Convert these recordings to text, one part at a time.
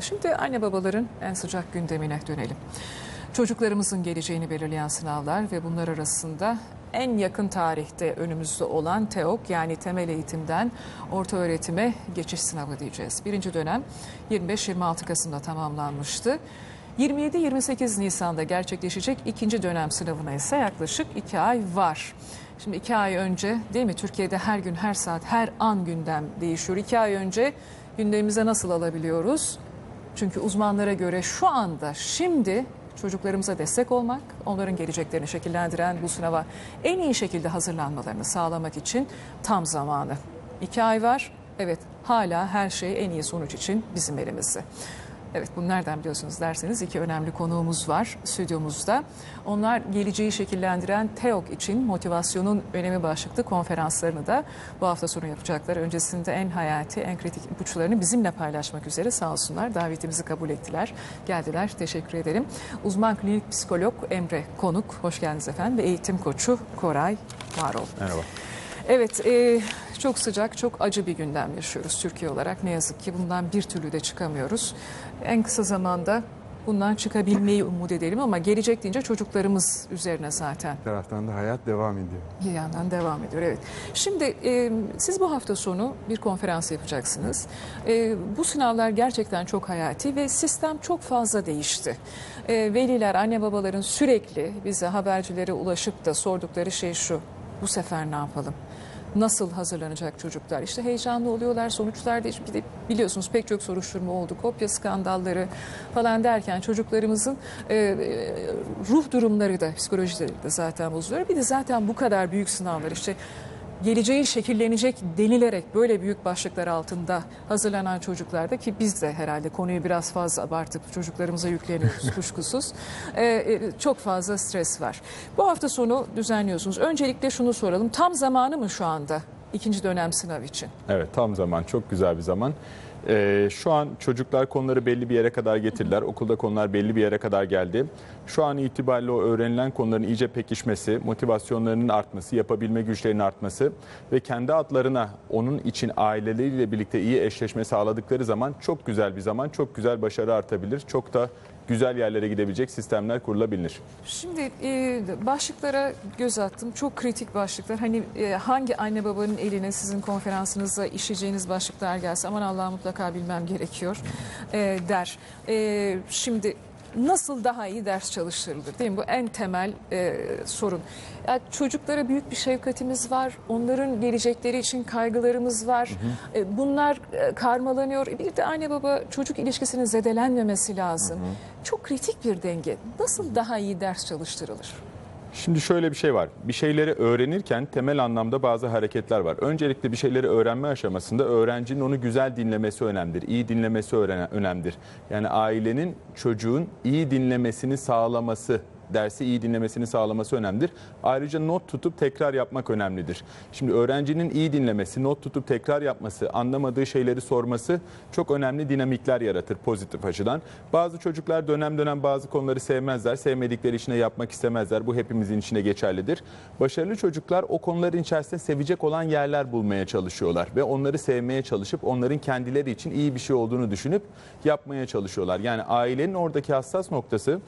Şimdi anne babaların en sıcak gündemine dönelim. Çocuklarımızın geleceğini belirleyen sınavlar ve bunlar arasında en yakın tarihte önümüzde olan TEOK yani temel eğitimden orta öğretime geçiş sınavı diyeceğiz. Birinci dönem 25-26 Kasım'da tamamlanmıştı. 27-28 Nisan'da gerçekleşecek ikinci dönem sınavına ise yaklaşık iki ay var. Şimdi iki ay önce değil mi Türkiye'de her gün her saat her an gündem değişiyor. İki ay önce gündemimize nasıl alabiliyoruz? Çünkü uzmanlara göre şu anda şimdi çocuklarımıza destek olmak, onların geleceklerini şekillendiren bu sınava en iyi şekilde hazırlanmalarını sağlamak için tam zamanı. İki ay var, evet hala her şey en iyi sonuç için bizim elimizde. Evet bunu nereden biliyorsunuz derseniz iki önemli konuğumuz var stüdyomuzda. Onlar geleceği şekillendiren TEOK için motivasyonun önemi başlıklı konferanslarını da bu hafta sonu yapacaklar. Öncesinde en hayati, en kritik ipuçlarını bizimle paylaşmak üzere sağ olsunlar. Davetimizi kabul ettiler. Geldiler. Teşekkür ederim. Uzman klinik psikolog Emre Konuk. Hoş geldiniz efendim. Ve eğitim koçu Koray Varol. Merhaba. Evet, e, çok sıcak, çok acı bir gündem yaşıyoruz Türkiye olarak. Ne yazık ki bundan bir türlü de çıkamıyoruz. En kısa zamanda bundan çıkabilmeyi umut edelim ama gelecek deyince çocuklarımız üzerine zaten Bir taraftan da hayat devam ediyor. bir yandan devam ediyor. Evet. Şimdi e, siz bu hafta sonu bir konferans yapacaksınız. E, bu sınavlar gerçekten çok hayati ve sistem çok fazla değişti. E, veliler, anne babaların sürekli bize habercilere ulaşıp da sordukları şey şu. Bu sefer ne yapalım? Nasıl hazırlanacak çocuklar? İşte heyecanlı oluyorlar. Sonuçlar değiş. Bir de biliyorsunuz pek çok soruşturma oldu. Kopya skandalları falan derken çocuklarımızın e, e, ruh durumları da psikolojileri de zaten bozuluyor. Bir de zaten bu kadar büyük sınavlar işte geleceği şekillenecek denilerek böyle büyük başlıklar altında hazırlanan çocuklarda ki biz de herhalde konuyu biraz fazla abartıp çocuklarımıza yükleniyoruz kuşkusuz. Ee, e, çok fazla stres var. Bu hafta sonu düzenliyorsunuz. Öncelikle şunu soralım. Tam zamanı mı şu anda ikinci dönem sınav için? Evet tam zaman çok güzel bir zaman. Ee, şu an çocuklar konuları belli bir yere kadar getirdiler. Okulda konular belli bir yere kadar geldi. Şu an itibariyle o öğrenilen konuların iyice pekişmesi, motivasyonlarının artması, yapabilme güçlerinin artması ve kendi adlarına onun için aileleriyle birlikte iyi eşleşme sağladıkları zaman çok güzel bir zaman, çok güzel başarı artabilir. Çok da güzel yerlere gidebilecek sistemler kurulabilir. Şimdi e, başlıklara göz attım. Çok kritik başlıklar. Hani e, hangi anne babanın eline sizin konferansınızda işleyeceğiniz başlıklar gelse aman Allah mutlaka bilmem gerekiyor e, der. Şimdi nasıl daha iyi ders çalıştırılır değil mi? Bu en temel e, sorun. Ya çocuklara büyük bir şefkatimiz var. Onların gelecekleri için kaygılarımız var. E, bunlar e, karmalanıyor. Bir de anne baba çocuk ilişkisinin zedelenmemesi lazım. Çok kritik bir denge. Nasıl daha iyi ders çalıştırılır? Şimdi şöyle bir şey var. Bir şeyleri öğrenirken temel anlamda bazı hareketler var. Öncelikle bir şeyleri öğrenme aşamasında öğrencinin onu güzel dinlemesi önemlidir. İyi dinlemesi önemlidir. Yani ailenin çocuğun iyi dinlemesini sağlaması dersi iyi dinlemesini sağlaması önemlidir. Ayrıca not tutup tekrar yapmak önemlidir. Şimdi öğrencinin iyi dinlemesi, not tutup tekrar yapması, anlamadığı şeyleri sorması çok önemli dinamikler yaratır pozitif açıdan. Bazı çocuklar dönem dönem bazı konuları sevmezler. Sevmedikleri içine yapmak istemezler. Bu hepimizin içine geçerlidir. Başarılı çocuklar o konuların içerisinde sevecek olan yerler bulmaya çalışıyorlar ve onları sevmeye çalışıp onların kendileri için iyi bir şey olduğunu düşünüp yapmaya çalışıyorlar. Yani ailenin oradaki hassas noktası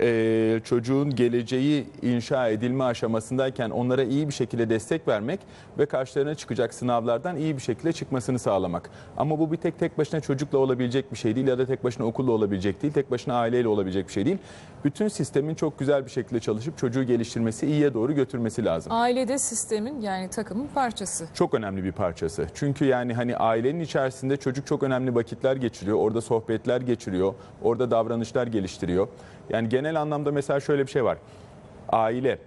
e, çocuğun geleceği inşa edilme aşamasındayken onlara iyi bir şekilde destek vermek ve karşılarına çıkacak sınavlardan iyi bir şekilde çıkmasını sağlamak. Ama bu bir tek tek başına çocukla olabilecek bir şey değil ya da tek başına okulla olabilecek değil, tek başına aileyle olabilecek bir şey değil. Bütün sistemin çok güzel bir şekilde çalışıp çocuğu geliştirmesi, iyiye doğru götürmesi lazım. Ailede sistemin yani takımın parçası. Çok önemli bir parçası. Çünkü yani hani ailenin içerisinde çocuk çok önemli vakitler geçiriyor. Orada sohbetler geçiriyor. Orada davranışlar geliştiriyor. Yani genel anlamda mesela şöyle bir şey var. Aile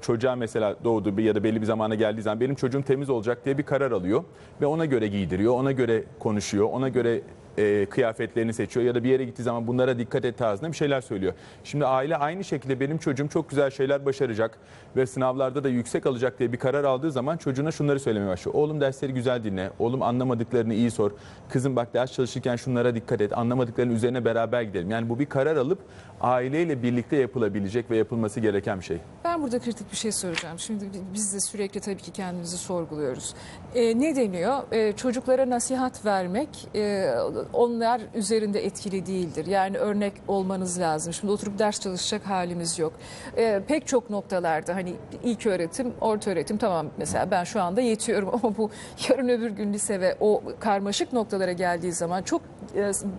çocuğa mesela doğdu bir ya da belli bir zamana geldiği zaman benim çocuğum temiz olacak diye bir karar alıyor ve ona göre giydiriyor, ona göre konuşuyor, ona göre e, kıyafetlerini seçiyor ya da bir yere gittiği zaman bunlara dikkat et tarzında bir şeyler söylüyor. Şimdi aile aynı şekilde benim çocuğum çok güzel şeyler başaracak ve sınavlarda da yüksek alacak diye bir karar aldığı zaman çocuğuna şunları söylemeye başlıyor. Oğlum dersleri güzel dinle, oğlum anlamadıklarını iyi sor, kızım bak ders çalışırken şunlara dikkat et, anlamadıklarının üzerine beraber gidelim. Yani bu bir karar alıp aileyle birlikte yapılabilecek ve yapılması gereken bir şey. Ben burada kritik bir şey soracağım. Şimdi biz de sürekli tabii ki kendimizi sorguluyoruz. Ee, ne deniyor? Ee, çocuklara nasihat vermek, e, onlar üzerinde etkili değildir. Yani örnek olmanız lazım. Şimdi oturup ders çalışacak halimiz yok. E, pek çok noktalarda hani ilk öğretim, orta öğretim tamam mesela ben şu anda yetiyorum ama bu yarın öbür gün lise ve o karmaşık noktalara geldiği zaman çok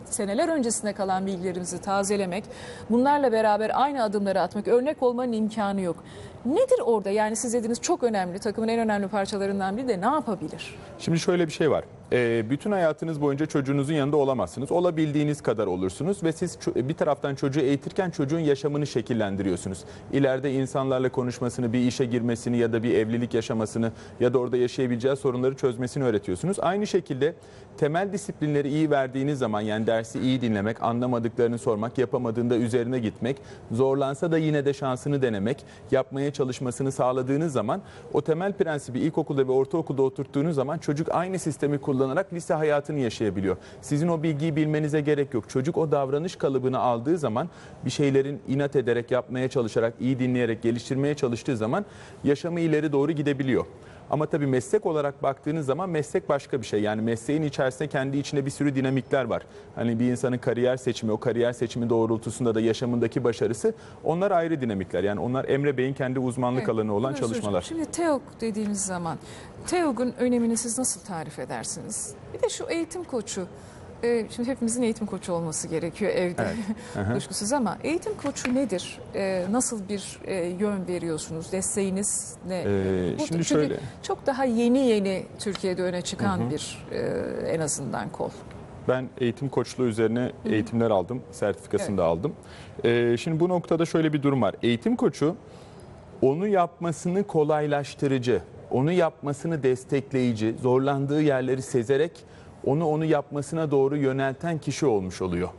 seneler öncesine kalan bilgilerimizi tazelemek, bunlarla beraber aynı adımları atmak, örnek olmanın imkanı yok. Nedir orada? Yani siz dediğiniz çok önemli, takımın en önemli parçalarından biri de ne yapabilir? Şimdi şöyle bir şey var. Ee, bütün hayatınız boyunca çocuğunuzun yanında olamazsınız. Olabildiğiniz kadar olursunuz ve siz ço- bir taraftan çocuğu eğitirken çocuğun yaşamını şekillendiriyorsunuz. İleride insanlarla konuşmasını, bir işe girmesini ya da bir evlilik yaşamasını ya da orada yaşayabileceği sorunları çözmesini öğretiyorsunuz. Aynı şekilde temel disiplinleri iyi verdiğiniz zaman yani dersi iyi dinlemek, anlamadıklarını sormak, yapamadığında üzerine gitmek, zorlansa da yine de şansını denemek, yapmaya çalışmasını sağladığınız zaman o temel prensibi ilkokulda ve ortaokulda oturttuğunuz zaman çocuk aynı sistemi kullanarak lise hayatını yaşayabiliyor. Sizin o bilgiyi bilmenize gerek yok. Çocuk o davranış kalıbını aldığı zaman bir şeylerin inat ederek yapmaya çalışarak, iyi dinleyerek geliştirmeye çalıştığı zaman yaşamı ileri doğru gidebiliyor. Ama tabii meslek olarak baktığınız zaman meslek başka bir şey. Yani mesleğin içerisinde kendi içinde bir sürü dinamikler var. Hani bir insanın kariyer seçimi, o kariyer seçimi doğrultusunda da yaşamındaki başarısı onlar ayrı dinamikler. Yani onlar Emre Bey'in kendi uzmanlık Evet, alanı olan çalışmalar. soracağım. Şimdi TEOG dediğimiz zaman TEOG'un önemini siz nasıl tarif edersiniz? Bir de şu eğitim koçu. E, Şimdi hepimizin eğitim koçu olması gerekiyor evde kuşkusuz ama eğitim koçu nedir? E, Nasıl bir e, yön veriyorsunuz? Desteğiniz ne? Ee, Bu- şimdi şöyle Çok daha yeni yeni Türkiye'de öne çıkan bir e, en azından kol. Ben eğitim koçluğu üzerine eğitimler aldım. Sertifikasını da aldım. Ee, şimdi bu noktada şöyle bir durum var. Eğitim koçu onu yapmasını kolaylaştırıcı, onu yapmasını destekleyici, zorlandığı yerleri sezerek onu onu yapmasına doğru yönelten kişi olmuş oluyor.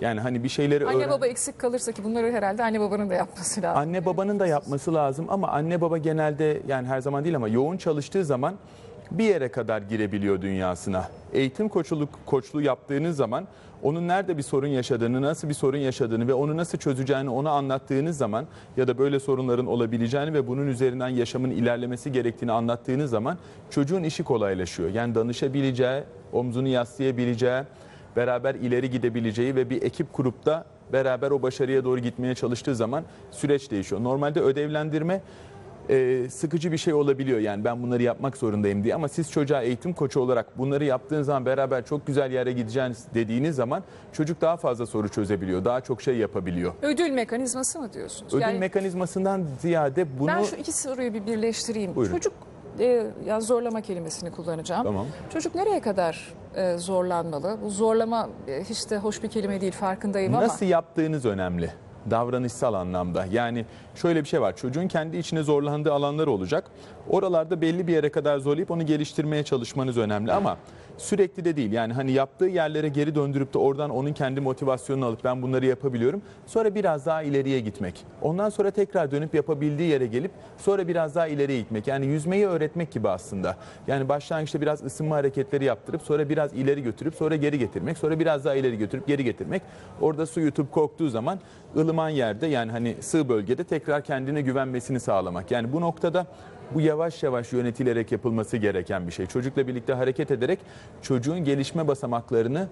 Yani hani bir şeyleri Anne öğren- baba eksik kalırsa ki bunları herhalde anne babanın da yapması lazım. Anne babanın da yapması lazım ama anne baba genelde yani her zaman değil ama yoğun çalıştığı zaman bir yere kadar girebiliyor dünyasına. Eğitim koçluk koçluğu yaptığınız zaman onun nerede bir sorun yaşadığını, nasıl bir sorun yaşadığını ve onu nasıl çözeceğini ona anlattığınız zaman ya da böyle sorunların olabileceğini ve bunun üzerinden yaşamın ilerlemesi gerektiğini anlattığınız zaman çocuğun işi kolaylaşıyor. Yani danışabileceği, omzunu yaslayabileceği, beraber ileri gidebileceği ve bir ekip kurup da beraber o başarıya doğru gitmeye çalıştığı zaman süreç değişiyor. Normalde ödevlendirme e, sıkıcı bir şey olabiliyor yani ben bunları yapmak zorundayım diye ama siz çocuğa eğitim koçu olarak bunları yaptığınız zaman beraber çok güzel yere gideceğiniz dediğiniz zaman çocuk daha fazla soru çözebiliyor, daha çok şey yapabiliyor. Ödül mekanizması mı diyorsunuz? Ödül Yani- mekanizmasından ziyade bunu Ben şu iki soruyu bir birleştireyim. Buyurun. Çocuk e, ya zorlama kelimesini kullanacağım. Tamam. Çocuk nereye kadar e, zorlanmalı? Bu zorlama e, hiç de hoş bir kelime değil farkındayım Nasıl ama. yaptığınız önemli. Davranışsal anlamda. Yani şöyle bir şey var. Çocuğun kendi içine zorlandığı alanları olacak. Oralarda belli bir yere kadar zorlayıp onu geliştirmeye çalışmanız önemli ama sürekli de değil. Yani hani yaptığı yerlere geri döndürüp de oradan onun kendi motivasyonunu alıp ben bunları yapabiliyorum. Sonra biraz daha ileriye gitmek. Ondan sonra tekrar dönüp yapabildiği yere gelip sonra biraz daha ileriye gitmek. Yani yüzmeyi öğretmek gibi aslında. Yani başlangıçta biraz ısınma hareketleri yaptırıp sonra biraz ileri götürüp sonra geri getirmek. Sonra biraz daha ileri götürüp geri getirmek. Orada su yutup korktuğu zaman ılıman yerde yani hani sığ bölgede tekrar kendine güvenmesini sağlamak. Yani bu noktada bu yavaş yavaş yönetilerek yapılması gereken bir şey. Çocukla birlikte hareket ederek çocuğun gelişme basamaklarını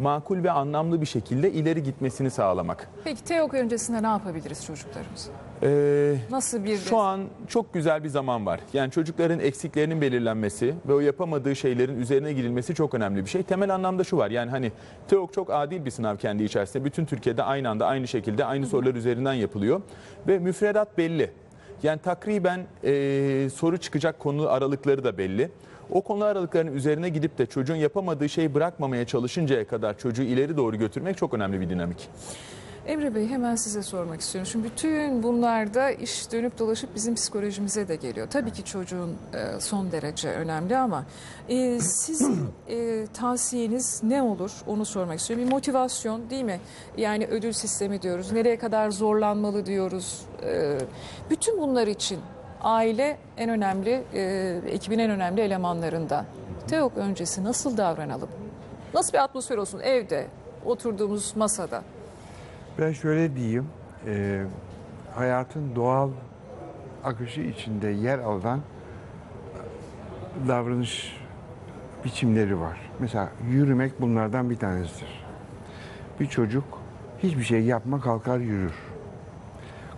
makul ve anlamlı bir şekilde ileri gitmesini sağlamak. Peki TEOK öncesinde ne yapabiliriz çocuklarımız? Ee, Nasıl bir şu an çok güzel bir zaman var. Yani çocukların eksiklerinin belirlenmesi ve o yapamadığı şeylerin üzerine gidilmesi çok önemli bir şey. Temel anlamda şu var. Yani hani TEOK çok adil bir sınav kendi içerisinde. Bütün Türkiye'de aynı anda aynı şekilde aynı sorular üzerinden yapılıyor ve müfredat belli. Yani takriben e, soru çıkacak konu aralıkları da belli. O konu aralıklarının üzerine gidip de çocuğun yapamadığı şeyi bırakmamaya çalışıncaya kadar çocuğu ileri doğru götürmek çok önemli bir dinamik. Emre Bey hemen size sormak istiyorum. Şimdi bütün bunlarda iş dönüp dolaşıp bizim psikolojimize de geliyor. Tabii ki çocuğun e, son derece önemli ama e, sizin e, tavsiyeniz ne olur onu sormak istiyorum. Bir motivasyon değil mi? Yani ödül sistemi diyoruz. Nereye kadar zorlanmalı diyoruz. E, bütün bunlar için aile en önemli, e, ekibin en önemli elemanlarından. TEOK öncesi nasıl davranalım? Nasıl bir atmosfer olsun evde, oturduğumuz masada? Ben şöyle diyeyim, e, hayatın doğal akışı içinde yer alan davranış biçimleri var. Mesela yürümek bunlardan bir tanesidir. Bir çocuk hiçbir şey yapma kalkar yürür.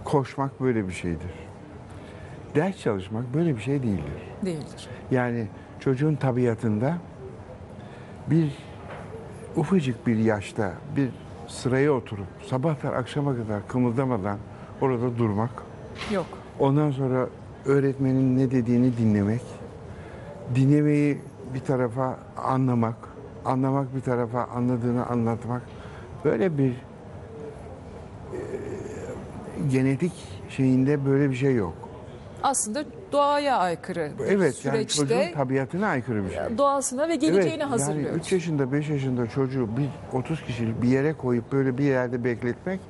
Koşmak böyle bir şeydir. Ders çalışmak böyle bir şey değildir. Değildir. Yani çocuğun tabiatında bir ufacık bir yaşta bir sıraya oturup sabahtan akşama kadar kımıldamadan orada durmak, Yok. ondan sonra öğretmenin ne dediğini dinlemek, dinlemeyi bir tarafa anlamak, anlamak bir tarafa anladığını anlatmak böyle bir e, genetik şeyinde böyle bir şey yok. Aslında doğaya aykırı bir Evet yani çocuğun süreçte tabiatına aykırı bir şey. doğasına ve geleceğine Yani hazırlıyoruz. 3 yaşında 5 yaşında çocuğu bir 30 kişilik bir yere koyup böyle bir yerde bekletmek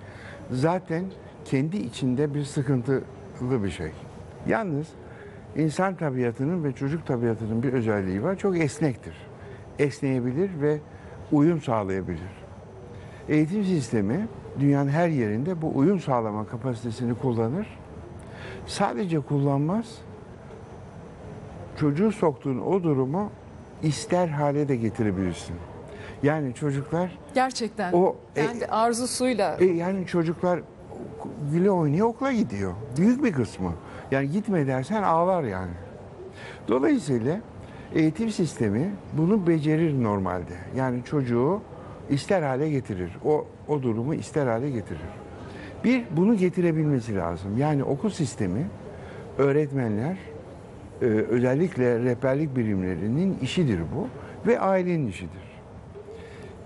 zaten kendi içinde bir sıkıntılı bir şey. Yalnız insan tabiatının ve çocuk tabiatının bir özelliği var. Çok esnektir. Esneyebilir ve uyum sağlayabilir. Eğitim sistemi dünyanın her yerinde bu uyum sağlama kapasitesini kullanır. Sadece kullanmaz, çocuğu soktuğun o durumu ister hale de getirebilirsin. Yani çocuklar Gerçekten O, e, kendi arzusuyla e, yani çocuklar güle oynaya okula gidiyor. Büyük bir kısmı. Yani gitme dersen ağlar yani. Dolayısıyla eğitim sistemi bunu becerir normalde. Yani çocuğu ister hale getirir. O, o durumu ister hale getirir. Bir, bunu getirebilmesi lazım. Yani okul sistemi, öğretmenler, e, özellikle rehberlik birimlerinin işidir bu ve ailenin işidir.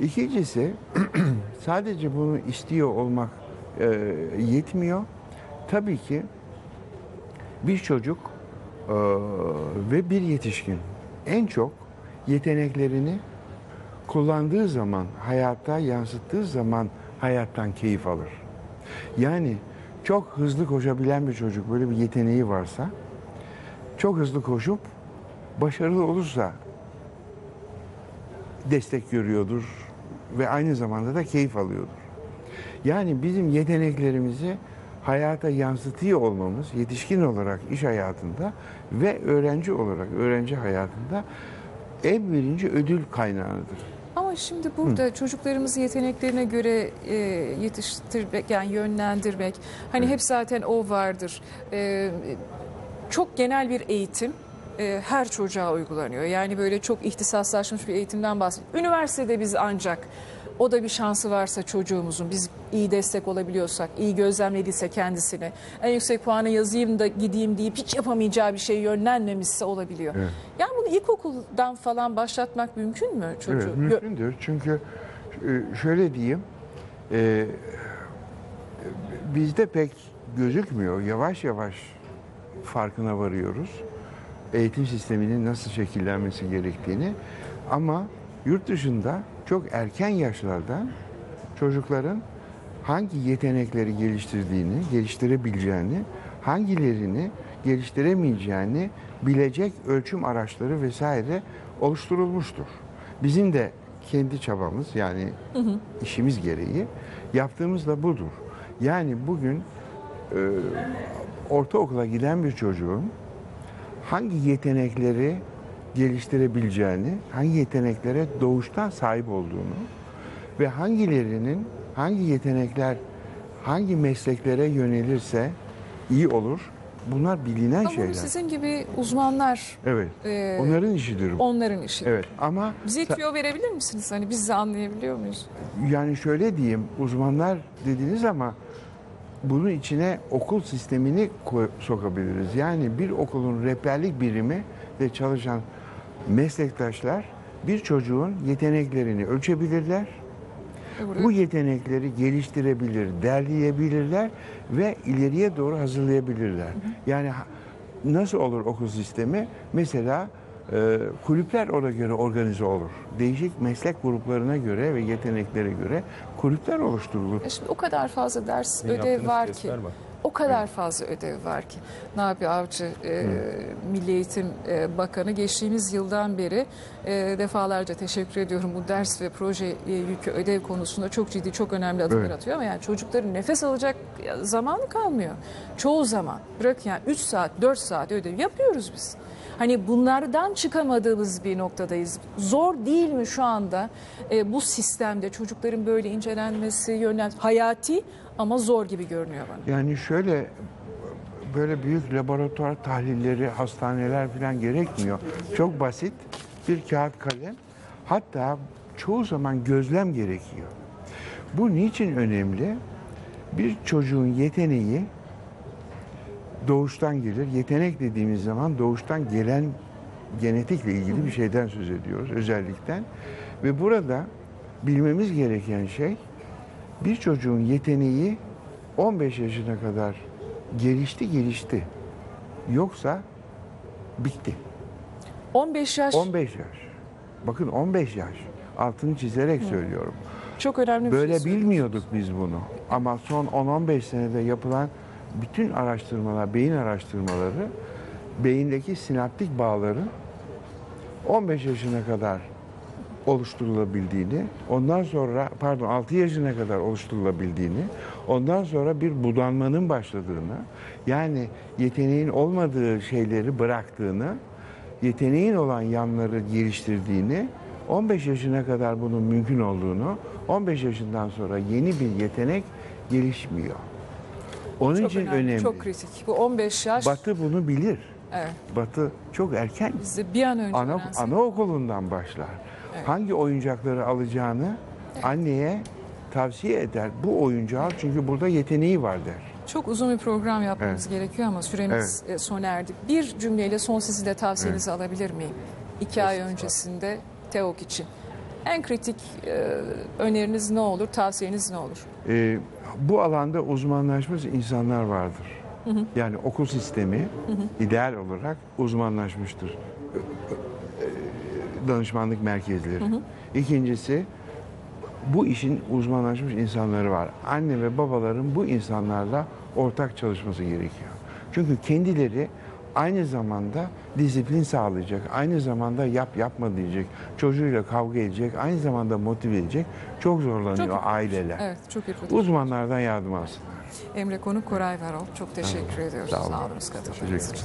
İkincisi sadece bunu istiyor olmak e, yetmiyor. Tabii ki bir çocuk e, ve bir yetişkin en çok yeteneklerini kullandığı zaman, hayatta yansıttığı zaman hayattan keyif alır. Yani çok hızlı koşabilen bir çocuk böyle bir yeteneği varsa çok hızlı koşup başarılı olursa destek görüyordur ve aynı zamanda da keyif alıyordur. Yani bizim yeteneklerimizi hayata yansıtıyor olmamız yetişkin olarak iş hayatında ve öğrenci olarak öğrenci hayatında en birinci ödül kaynağıdır. Ama şimdi burada çocuklarımızı yeteneklerine göre e, yetiştirmek yani yönlendirmek hani hep zaten o vardır. E, çok genel bir eğitim e, her çocuğa uygulanıyor. Yani böyle çok ihtisaslaşmış bir eğitimden bahsediyoruz. Üniversitede biz ancak o da bir şansı varsa çocuğumuzun biz iyi destek olabiliyorsak, iyi gözlemlediyse kendisini, en yüksek puanı yazayım da gideyim deyip hiç yapamayacağı bir şey yönlenmemişse olabiliyor. Evet. Yani bunu ilkokuldan falan başlatmak mümkün mü çocuğu? Evet, mümkündür. Çünkü e, şöyle diyeyim, e, bizde pek gözükmüyor. Yavaş yavaş farkına varıyoruz. Eğitim sisteminin nasıl şekillenmesi gerektiğini. Ama yurt dışında çok erken yaşlarda çocukların hangi yetenekleri geliştirdiğini, geliştirebileceğini, hangilerini geliştiremeyeceğini bilecek ölçüm araçları vesaire oluşturulmuştur. Bizim de kendi çabamız yani işimiz gereği yaptığımız da budur. Yani bugün e, ortaokula giden bir çocuğun hangi yetenekleri geliştirebileceğini, hangi yeteneklere doğuştan sahip olduğunu ve hangilerinin hangi yetenekler hangi mesleklere yönelirse iyi olur. Bunlar bilinen Ama şeyler. bunu sizin gibi uzmanlar Evet. e, Onların işidir bu. onların işi. Evet ama Bize tüyo verebilir misiniz? Hani biz de anlayabiliyor muyuz? yani şöyle diyeyim uzmanlar dediniz ama bunun içine okul sistemini sokabiliriz. Yani bir okulun rehberlik birimi ve çalışan meslektaşlar bir çocuğun yeteneklerini ölçebilirler. Bu yetenekleri geliştirebilir, derleyebilirler ve ileriye doğru hazırlayabilirler. Yani nasıl olur okul sistemi? Mesela e, kulüpler ona göre organize olur. Değişik meslek gruplarına göre ve yeteneklere göre kulüpler oluşturulur. E şimdi o kadar fazla ders, Sizin ödev var ki. var. O kadar fazla ödev var ki. Nabi Avcı e, Milli Eğitim e, Bakanı geçtiğimiz yıldan beri e, defalarca teşekkür ediyorum bu ders ve proje e, yükü ödev konusunda çok ciddi çok önemli adımlar Evet. atıyor ama yani çocukların nefes alacak zamanı kalmıyor. Çoğu zaman bırak yani 3 saat 4 saat ödev yapıyoruz biz. Hani bunlardan çıkamadığımız bir noktadayız. Zor değil mi şu anda e, bu sistemde çocukların böyle incelenmesi, yönlen hayati ama zor gibi görünüyor bana. Yani şöyle böyle büyük laboratuvar tahlilleri, hastaneler falan gerekmiyor. Çok basit bir kağıt kalem. Hatta çoğu zaman gözlem gerekiyor. Bu niçin önemli? Bir çocuğun yeteneği doğuştan gelir. Yetenek dediğimiz zaman doğuştan gelen genetikle ilgili bir şeyden söz ediyoruz, özellikten. Ve burada bilmemiz gereken şey bir çocuğun yeteneği 15 yaşına kadar gelişti gelişti. Yoksa bitti. 15 yaş 15 yaş. Bakın 15 yaş. Altını çizerek söylüyorum. çok önemli bir Böyle şey bilmiyorduk biz bunu. Ama son 10-15 senede yapılan bütün araştırmalar, beyin araştırmaları beyindeki sinaptik bağların 15 yaşına kadar oluşturulabildiğini, ondan sonra pardon 6 yaşına kadar oluşturulabildiğini, ondan sonra bir budanmanın başladığını, yani yeteneğin olmadığı şeyleri bıraktığını, yeteneğin olan yanları geliştirdiğini, 15 yaşına kadar bunun mümkün olduğunu, 15 yaşından sonra yeni bir yetenek gelişmiyor. Onun Çok için önemli, önemli. Çok kritik. Bu 15 yaş Batı bunu bilir. Evet, Batı çok erken bizde bir an önce ana, anaokulundan başlar. Hangi oyuncakları alacağını anneye tavsiye eder. Bu oyuncağı çünkü burada yeteneği var der. Çok uzun bir program yapmamız gerekiyor ama süremiz e, sona erdi. Bir cümleyle son sizi de tavsiyenizi alabilir miyim? İki ay öncesinde TEOK için. En kritik e, öneriniz ne olur, tavsiyeniz ne olur? Ee, bu alanda uzmanlaşmış insanlar vardır. Yani okul sistemi ideal olarak uzmanlaşmıştır. Danışmanlık merkezleri. İkincisi bu işin uzmanlaşmış insanları var. Anne ve babaların bu insanlarla ortak çalışması gerekiyor. Çünkü kendileri aynı zamanda disiplin sağlayacak, aynı zamanda yap yapma diyecek, çocuğuyla kavga edecek, aynı zamanda motive edecek. Çok zorlanıyor Çok- aileler. Evet, çok iyi. Uzmanlardan yardım alsın. Emre Konuk, Koray Varol. Çok teşekkür ediyoruz. Sağ olun. Sağ olun Teşekkür.